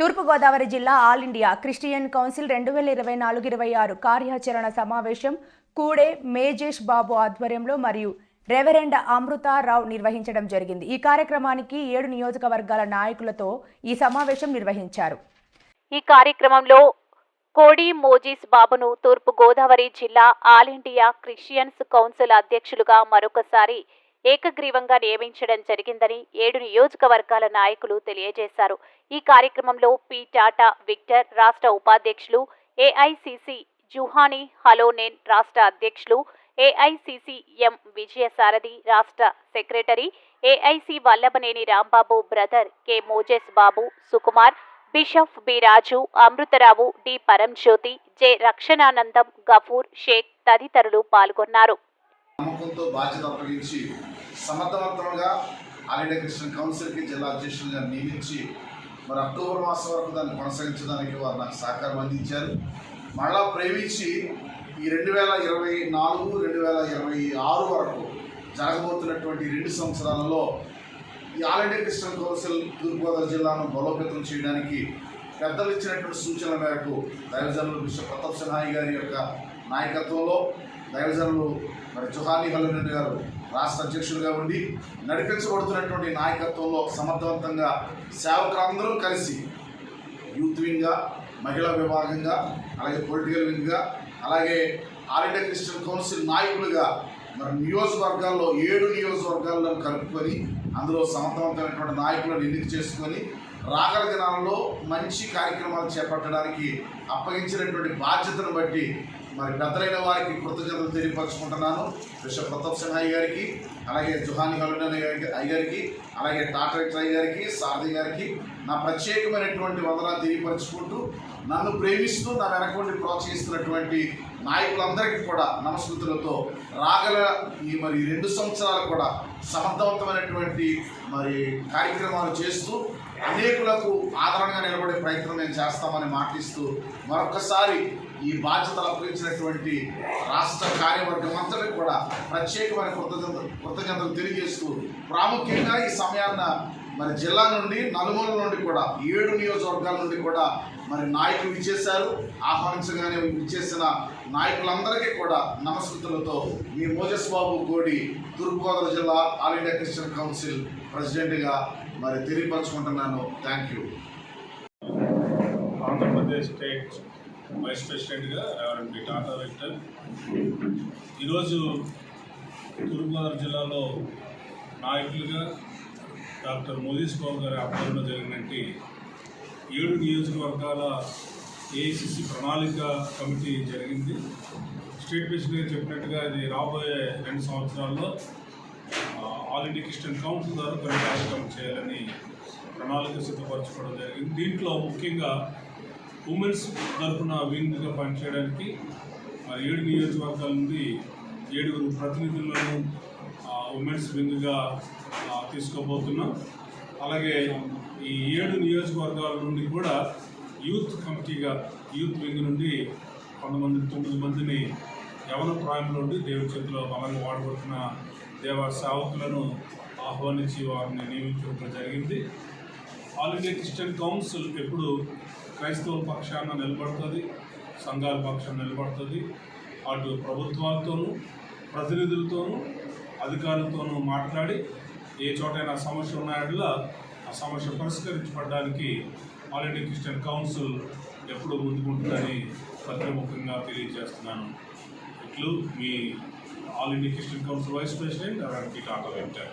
తూర్పుగోదావరి జిల్లా all India Christian council రెండు వేల ఇరవై నాలుగు ఇరవై ఆరు కార్యాచరణ సమావేశం కూడే మేజేష్ బాబు ఆధ్వర్యంలో మరియు రెవరెండ్ అమృతారావు నిర్వహించడం జరిగింది. ఈ కార్యక్రమానికి ఏడు నియోజకవర్గాల నాయకులతో ఈ సమావేశం నిర్వహించారు. ఈ కార్యక్రమంలో కోడి మోజీస్ బాబును తూర్పు గోదావరి జిల్లా ఆల్ ఇండియా క్రిస్టియన్స్ కౌన్సిల్ అధ్యక్షులుగా మరొకసారి ఏకగ్రీవంగా నియమించడం జరిగిందని ఏడు నియోజకవర్గాల నాయకులు తెలియజేశారు. ఈ కార్యక్రమంలో పి. టాటా విక్టర్ రాష్ట్ర ఉపాధ్యక్షులు ఏఐసిసి జుహానీ హలోనేన్ రాష్ట్ర అధ్యక్షులు ఏఐసిసి ఎం. విజయసారథి రాష్ట్ర secretary AIC Vallabhaneni Rambabu brother K. Moses Babu Sukumar bishop B. Raju Amrutharao D. Paranjyothi J. Rakshananandam Gafoor Sheikh తదితరులు పాల్గొన్నారు. నమ్మకంతో బాధ్యత అప్పగించి సమర్థవంతంగా ఆల్ కృష్ణ కౌన్సిల్కి జిల్లా అధ్యక్షులుగా నియమించి మరి అక్టోబర్ మాసం వరకు దాన్ని కొనసాగించడానికి వారు నాకు సహకారం అందించారు. మళ్ళా ప్రేమించి ఈ రెండు వేల ఇరవై నాలుగు రెండు వేల ఇరవై ఆరు వరకు జరగబోతున్నటువంటి రెండు సంవత్సరాలలో ఈ all India Christian council Turpu Godavari జిల్లాను బలోపేతం చేయడానికి పెద్దలు ఇచ్చినటువంటి సూచనల మేరకు దైవజనులు మిస్టర్ ప్రతాప్ సిన్హాయి గారి యొక్క నాయకత్వంలో దైవజనులు మరి జుహానీ హల్లునెడ్డి గారు రాష్ట్ర అధ్యక్షులుగా ఉండి నడిపించబడుతున్నటువంటి నాయకత్వంలో సమర్థవంతంగా సేవకులందరూ కలిసి యూత్ వింగ్గా మహిళా విభాగంగా అలాగే పొలిటికల్ వింగ్గా అలాగే ఆల్ ఇండియా క్రిస్టియన్ కౌన్సిల్ నాయకులుగా మరి నియోజకవర్గాల్లో ఏడు నియోజకవర్గాల్లో కలుపుకొని అందులో సమర్థవంతమైనటువంటి నాయకులను ఎన్నిక చేసుకొని రాగల దినాల్లో మంచి కార్యక్రమాలు చేపట్టడానికి అప్పగించినటువంటి బాధ్యతను బట్టి మరి పెద్దలైన వారికి కృతజ్ఞతలు తెలియపరచుకుంటున్నాను. బిషప్ ప్రతాప్ సింహ గారికి అలాగే జుహాని హలుడన్ గారికి గారికి అలాగే టాటా ట్రై గారికి సారథి గారికి నా ప్రత్యేకమైనటువంటి వందనాలు తెలియపరచుకుంటూ నన్ను ప్రేమిస్తూ నా వెనకుండి ప్రోత్సహిస్తున్నటువంటి నాయకులందరికీ కూడా నమస్కృతులతో రాగల ఈ మరి రెండు సంవత్సరాలు కూడా సమర్థవంతమైనటువంటి మరి కార్యక్రమాలు చేస్తూ అనేకులకు ఆదరణగా నిలబడే ప్రయత్నం నేను చేస్తామని మాటిస్తూ మరొకసారి ఈ బాధ్యతలు అప్పగించినటువంటి రాష్ట్ర కార్యవర్గం అంతటికి కూడా ప్రత్యేకమైన కృతజ్ఞత కృతజ్ఞతలు తెలియజేస్తూ ప్రాముఖ్యంగా ఈ సమయాన్న మరి జిల్లా నుండి నలుమూల నుండి కూడా ఏడు నియోజకవర్గాల నుండి కూడా మరి నాయకులు ఇచ్చేశారు ఆహ్వానించగానే విచ్చేసిన నాయకులందరికీ కూడా నమస్కృతులతో మీ మోజస్ బాబు గోడి తూర్పుగోదావరి జిల్లా ఆల్ ఇండియా క్రిస్టియన్ కౌన్సిల్ ప్రెసిడెంట్గా మరి తెలియపరచుకుంటున్నాను. Thank you Andhra Pradesh state vice ప్రెసిడెంట్గా రెవరెండ్ టాటా విక్టర్. ఈరోజు తూర్పుగోదావరి జిల్లాలో నాయకులుగా డాక్టర్ మోదీస్ బాబు గారి ఆధ్వర్యంలో జరిగినట్టు ఏడు నియోజకవర్గాల ఏఐసిసి ప్రణాళిక కమిటీ జరిగింది. స్టేట్ ప్రెసిడెంట్ చెప్పినట్టుగా ఇది రాబోయే రెండు సంవత్సరాల్లో ఆల్ ఇండియా క్రిస్టియన్ కౌన్సిల్ ద్వారా కొన్ని కార్యక్రమం చేయాలని ప్రణాళిక సిద్ధపరచుకోవడం జరిగింది. దీంట్లో ముఖ్యంగా ఉమెన్స్ తరఫున వింగ్గా పనిచేయడానికి ఏడు నియోజకవర్గాల నుండి ఏడుగురు ప్రతినిధులను ఉమెన్స్ వింగ్గా తీసుకోబోతున్నాం. అలాగే ఈ ఏడు నియోజకవర్గాల నుండి కూడా యూత్ కమిటీగా యూత్ వింగ్ నుండి కొంతమంది తొమ్మిది మందిని యవన ప్రాయంలో ఉండి దేవుడి చేతిలో బలంగా వాడబడుతున్న దేవ సేవకులను ఆహ్వానించి వారిని నియమించడం జరిగింది. ఆల్ ఇండియా క్రిస్టియన్ కౌన్సిల్ ఎప్పుడు క్రైస్తవుల పక్షాన నిలబడుతుంది సంఘాల పక్షాన నిలబడుతుంది. అటు ప్రభుత్వాలతోనూ ప్రతినిధులతోనూ అధికారులతోనూ మాట్లాడి ఏ చోటైనా సమస్య ఉన్నాయట్లా ఆ సమస్య పరిష్కరించబడడానికి ఆల్ ఇండియా క్రిస్టియన్ కౌన్సిల్ ఎప్పుడు ముందుకుంటుందని పత్రముఖంగా తెలియజేస్తున్నాను. ఇట్లు మీ All India Christian Council Vice President, Aranki Tata Venter.